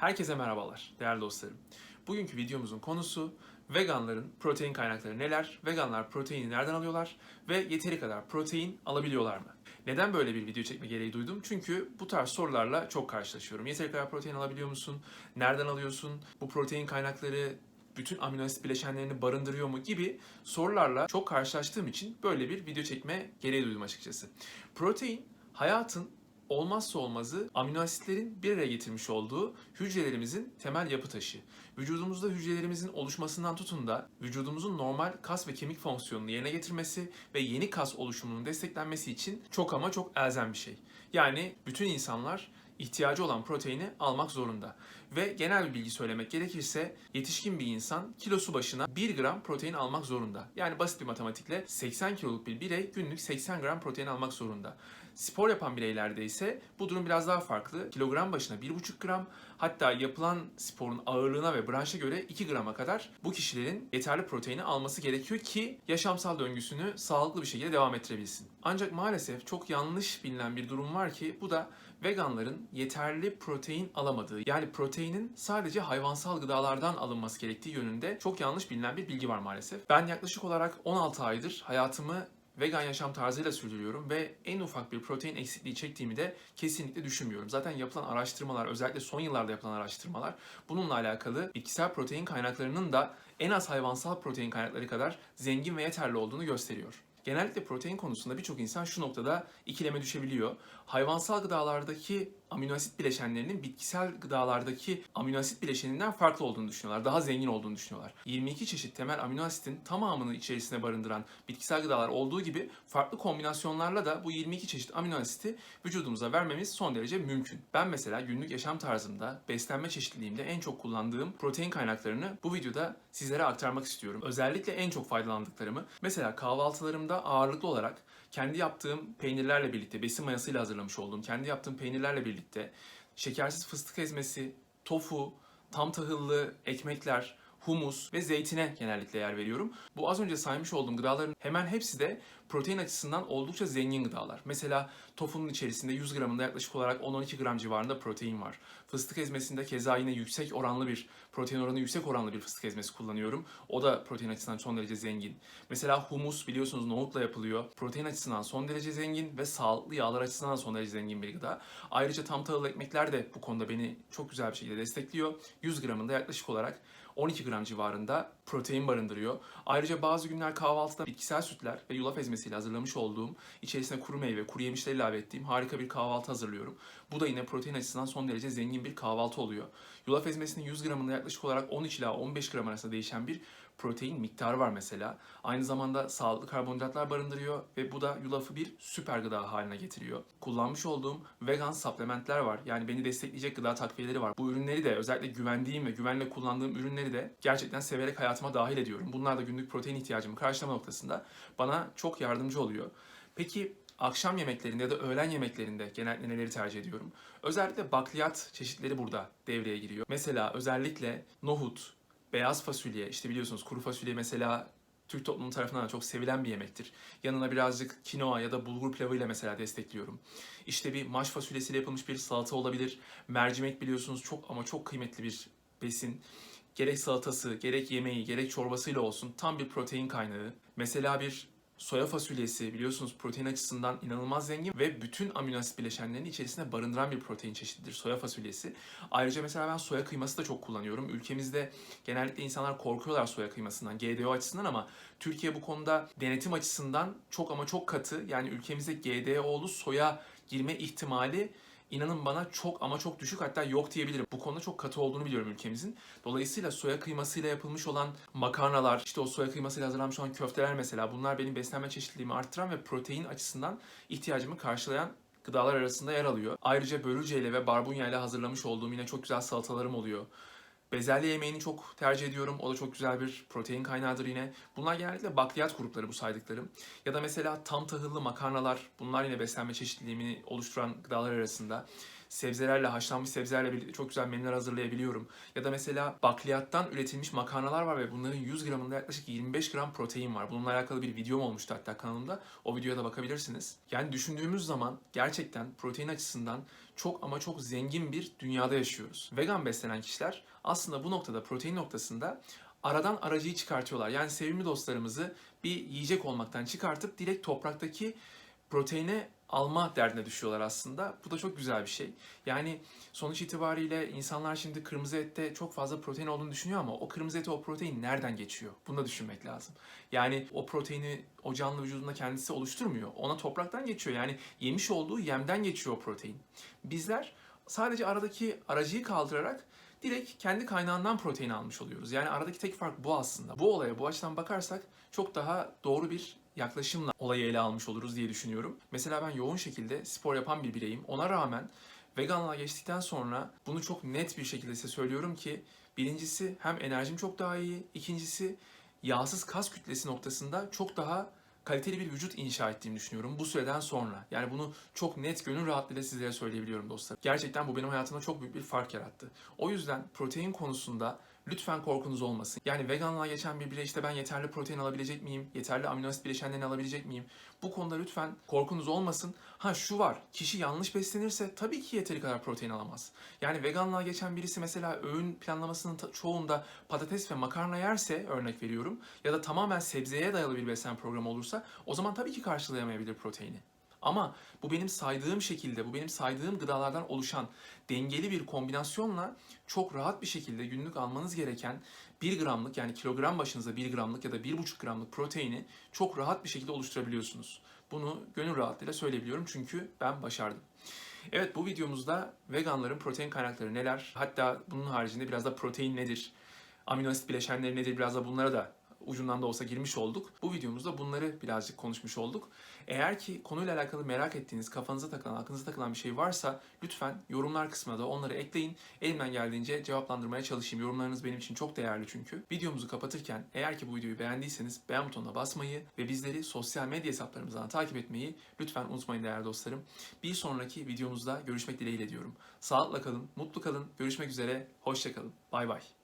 Herkese merhabalar değerli dostlarım. Bugünkü videomuzun konusu veganların protein kaynakları neler, veganlar proteini nereden alıyorlar ve yeteri kadar protein alabiliyorlar mı? Neden böyle bir video çekme gereği duydum? Çünkü bu tarz sorularla çok karşılaşıyorum. Yeteri kadar protein alabiliyor musun? Nereden alıyorsun? Bu protein kaynakları bütün amino asit bileşenlerini barındırıyor mu gibi sorularla çok karşılaştığım için böyle bir video çekme gereği duydum açıkçası. Protein hayatın olmazsa olmazı amino asitlerin bir araya getirmiş olduğu hücrelerimizin temel yapı taşı. Vücudumuzda hücrelerimizin oluşmasından tutun da vücudumuzun normal kas ve kemik fonksiyonunu yerine getirmesi ve yeni kas oluşumunun desteklenmesi için çok ama çok elzem bir şey. Yani bütün insanlar ihtiyacı olan proteini almak zorunda. Ve genel bir bilgi söylemek gerekirse yetişkin bir insan kilosu başına 1 gram protein almak zorunda. Yani basit bir matematikle 80 kiloluk bir birey günlük 80 gram protein almak zorunda. Spor yapan bireylerde ise bu durum biraz daha farklı. Kilogram başına 1,5 gram hatta yapılan sporun ağırlığına ve branşa göre 2 grama kadar bu kişilerin yeterli proteini alması gerekiyor ki yaşamsal döngüsünü sağlıklı bir şekilde devam ettirebilsin. Ancak maalesef çok yanlış bilinen bir durum var ki bu da veganların yeterli protein alamadığı yani proteinin sadece hayvansal gıdalardan alınması gerektiği yönünde çok yanlış bilinen bir bilgi var maalesef. Ben yaklaşık olarak 16 aydır hayatımı vegan yaşam tarzıyla sürdürüyorum ve en ufak bir protein eksikliği çektiğimi de kesinlikle düşünmüyorum. Zaten yapılan araştırmalar, özellikle son yıllarda yapılan araştırmalar bununla alakalı bitkisel protein kaynaklarının da en az hayvansal protein kaynakları kadar zengin ve yeterli olduğunu gösteriyor. Genellikle protein konusunda birçok insan şu noktada ikileme düşebiliyor. Hayvansal gıdalardaki amino asit bileşenlerinin bitkisel gıdalardaki amino asit bileşeninden farklı olduğunu düşünüyorlar. Daha zengin olduğunu düşünüyorlar. 22 çeşit temel amino asitin tamamını içerisine barındıran bitkisel gıdalar olduğu gibi farklı kombinasyonlarla da bu 22 çeşit amino asiti vücudumuza vermemiz son derece mümkün. Ben mesela günlük yaşam tarzımda, beslenme çeşitliliğimde en çok kullandığım protein kaynaklarını bu videoda sizlere aktarmak istiyorum. Özellikle en çok faydalandıklarımı. Mesela kahvaltılarımda ağırlıklı olarak kendi yaptığım peynirlerle birlikte, besin mayasıyla hazırlamış olduğum kendi yaptığım peynirlerle birlikte şekersiz fıstık ezmesi, tofu, tam tahıllı ekmekler, humus ve zeytine genellikle yer veriyorum. Bu az önce saymış olduğum gıdaların hemen hepsi de protein açısından oldukça zengin gıdalar. Mesela tofunun içerisinde 100 gramında yaklaşık olarak 10-12 gram civarında protein var. Fıstık ezmesinde keza yine yüksek oranlı bir protein oranı yüksek oranlı bir fıstık ezmesi kullanıyorum. O da protein açısından son derece zengin. Mesela humus biliyorsunuz nohutla yapılıyor. Protein açısından son derece zengin ve sağlıklı yağlar açısından da son derece zengin bir gıda. Ayrıca tam tahıllı ekmekler de bu konuda beni çok güzel bir şekilde destekliyor. 100 gramında yaklaşık olarak 12 gram civarında protein barındırıyor. Ayrıca bazı günler kahvaltıda bitkisel sütler ve yulaf ezmesiyle hazırlamış olduğum, içerisine kuru meyve, kuru yemişler ilave ettiğim harika bir kahvaltı hazırlıyorum. Bu da yine protein açısından son derece zengin bir kahvaltı oluyor. Yulaf ezmesinin 100 gramında yaklaşık olarak 13 ila 15 gram arasında değişen bir protein miktarı var mesela. Aynı zamanda sağlıklı karbonhidratlar barındırıyor ve bu da yulafı bir süper gıda haline getiriyor. Kullanmış olduğum vegan supplementler var. Yani beni destekleyecek gıda takviyeleri var. Bu ürünleri de özellikle güvendiğim ve güvenle kullandığım ürünleri de gerçekten severek hayatıma dahil ediyorum. Bunlar da günlük protein ihtiyacımı karşılama noktasında bana çok yardımcı oluyor. Peki akşam yemeklerinde ya da öğlen yemeklerinde genellikle neleri tercih ediyorum? Özellikle bakliyat çeşitleri burada devreye giriyor. Mesela özellikle nohut, beyaz fasulye, işte biliyorsunuz kuru fasulye mesela Türk toplumu tarafından da çok sevilen bir yemektir. Yanına birazcık kinoa ya da bulgur pilavıyla mesela destekliyorum. İşte bir maş fasulyesiyle yapılmış bir salata olabilir. Mercimek biliyorsunuz çok ama çok kıymetli bir besin. Gerek salatası, gerek yemeği, gerek çorbasıyla olsun tam bir protein kaynağı. Mesela bir soya fasulyesi biliyorsunuz protein açısından inanılmaz zengin ve bütün amino asit bileşenlerini içerisinde barındıran bir protein çeşididir soya fasulyesi. Ayrıca mesela ben soya kıyması da çok kullanıyorum. Ülkemizde genellikle insanlar korkuyorlar soya kıymasından, GDO açısından ama Türkiye bu konuda denetim açısından çok ama çok katı. Yani ülkemize GDO'lu soya girme ihtimali inanın bana çok ama çok düşük hatta yok diyebilirim. Bu konuda çok katı olduğunu biliyorum ülkemizin. Dolayısıyla soya kıymasıyla yapılmış olan makarnalar, işte o soya kıymasıyla hazırlanmış olan köfteler mesela bunlar benim beslenme çeşitliliğimi arttıran ve protein açısından ihtiyacımı karşılayan gıdalar arasında yer alıyor. Ayrıca börülceyle ve barbunya ile hazırlamış olduğum yine çok güzel salatalarım oluyor. Bezelye yemeğini çok tercih ediyorum. O da çok güzel bir protein kaynağıdır yine. Bunlar genellikle bakliyat grupları bu saydıklarım. Ya da mesela tam tahıllı makarnalar. Bunlar yine beslenme çeşitliliğini oluşturan gıdalar arasında. Sebzelerle, haşlanmış sebzelerle birlikte çok güzel menüler hazırlayabiliyorum. Ya da mesela bakliyattan üretilmiş makarnalar var ve bunların 100 gramında yaklaşık 25 gram protein var. Bununla alakalı bir videom olmuştu hatta kanalımda. O videoya da bakabilirsiniz. Yani düşündüğümüz zaman gerçekten protein açısından çok ama çok zengin bir dünyada yaşıyoruz. Vegan beslenen kişiler aslında bu noktada protein noktasında aradan aracıyı çıkartıyorlar. Yani sevimli dostlarımızı bir yiyecek olmaktan çıkartıp direkt topraktaki proteine alma derdine düşüyorlar aslında. Bu da çok güzel bir şey. Yani sonuç itibariyle insanlar şimdi kırmızı ette çok fazla protein olduğunu düşünüyor ama o kırmızı ete o protein nereden geçiyor? Bunu da düşünmek lazım. Yani o proteini o canlı vücudunda kendisi oluşturmuyor. Ona topraktan geçiyor. Yani yemiş olduğu yemden geçiyor o protein. Bizler sadece aradaki aracıyı kaldırarak direkt kendi kaynağından protein almış oluyoruz. Yani aradaki tek fark bu aslında. Bu olaya bu açıdan bakarsak çok daha doğru bir yaklaşımla olayı ele almış oluruz diye düşünüyorum. Mesela ben yoğun şekilde spor yapan bir bireyim. Ona rağmen veganlığa geçtikten sonra bunu çok net bir şekilde size söylüyorum ki birincisi hem enerjim çok daha iyi, ikincisi yağsız kas kütlesi noktasında çok daha kaliteli bir vücut inşa ettiğimi düşünüyorum bu süreden sonra. Yani bunu çok net gönül rahatlığıyla sizlere söyleyebiliyorum dostlar. Gerçekten bu benim hayatımda çok büyük bir fark yarattı. O yüzden protein konusunda lütfen korkunuz olmasın. Yani veganlığa geçen bir birey işte ben yeterli protein alabilecek miyim? Yeterli amino asit bileşenlerini alabilecek miyim? Bu konuda lütfen korkunuz olmasın. Ha şu var, kişi yanlış beslenirse tabii ki yeteri kadar protein alamaz. Yani veganlığa geçen birisi mesela öğün planlamasının çoğunda patates ve makarna yerse örnek veriyorum ya da tamamen sebzeye dayalı bir beslenme programı olursa o zaman tabii ki karşılayamayabilir proteini. Ama bu benim saydığım şekilde, bu benim saydığım gıdalardan oluşan dengeli bir kombinasyonla çok rahat bir şekilde günlük almanız gereken 1 gramlık yani kilogram başınıza 1 gramlık ya da 1,5 gramlık proteini çok rahat bir şekilde oluşturabiliyorsunuz. Bunu gönül rahatlığıyla söyleyebiliyorum çünkü ben başardım. Evet bu videomuzda veganların protein kaynakları neler? Hatta bunun haricinde biraz da protein nedir? Amino asit bileşenleri nedir? Biraz da bunlara da ucundan da olsa girmiş olduk. Bu videomuzda bunları birazcık konuşmuş olduk. Eğer ki konuyla alakalı merak ettiğiniz, kafanıza takılan, aklınıza takılan bir şey varsa lütfen yorumlar kısmına da onları ekleyin. Elimden geldiğince cevaplandırmaya çalışayım. Yorumlarınız benim için çok değerli çünkü. Videomuzu kapatırken eğer ki bu videoyu beğendiyseniz beğen butonuna basmayı ve bizleri sosyal medya hesaplarımızdan takip etmeyi lütfen unutmayın değerli dostlarım. Bir sonraki videomuzda görüşmek dileğiyle diyorum. Sağlıkla kalın, mutlu kalın. Görüşmek üzere, hoşça kalın. Bay bay.